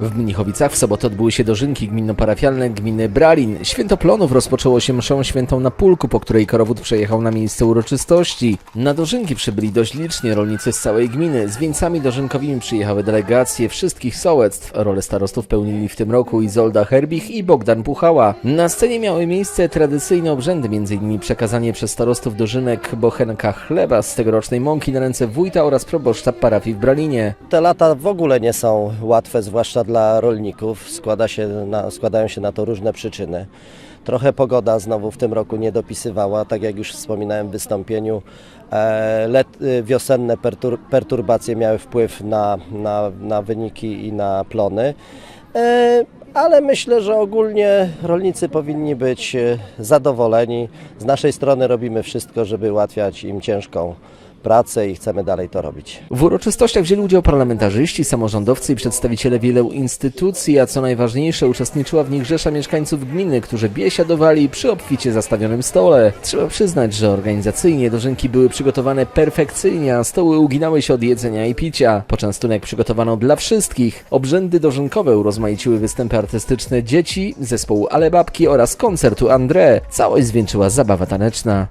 W Mnichowicach w sobotę odbyły się dożynki gminno-parafialne gminy Bralin. Święto Plonów rozpoczęło się mszą świętą na Pulku, po której korowód przejechał na miejsce uroczystości. Na dożynki przybyli dość licznie rolnicy z całej gminy. Z wieńcami dożynkowymi przyjechały delegacje wszystkich sołectw. Rolę starostów pełnili w tym roku Izolda Herbich i Bogdan Puchała. Na scenie miały miejsce tradycyjne obrzędy, m.in. przekazanie przez starostów dożynek bochenka chleba z tegorocznej mąki na ręce wójta oraz proboszcza parafii w Bralinie. Te lata w ogóle nie są łatwe, zwłaszcza dla rolników. Składa się na, składają się na to różne przyczyny. Trochę pogoda znowu w tym roku nie dopisywała, tak jak już wspominałem w wystąpieniu. E, let, e, wiosenne pertur, perturbacje miały wpływ na, na, na wyniki i na plony. E, ale myślę, że ogólnie rolnicy powinni być e, zadowoleni. Z naszej strony robimy wszystko, żeby ułatwiać im ciężką pracę i chcemy dalej to robić. W uroczystościach wzięli udział parlamentarzyści, samorządowcy i przedstawiciele wielu instytucji, a co najważniejsze, uczestniczyła w nich rzesza mieszkańców gminy, którzy biesiadowali przy obficie zastawionym stole. Trzeba przyznać, że organizacyjnie dożynki były przygotowane perfekcyjnie, a stoły uginały się od jedzenia i picia. Poczęstunek przygotowano dla wszystkich. Obrzędy dożynkowe urozmaiciły występy artystyczne dzieci, zespołu Ale Babki oraz koncertu André. Całość zwieńczyła zabawa taneczna.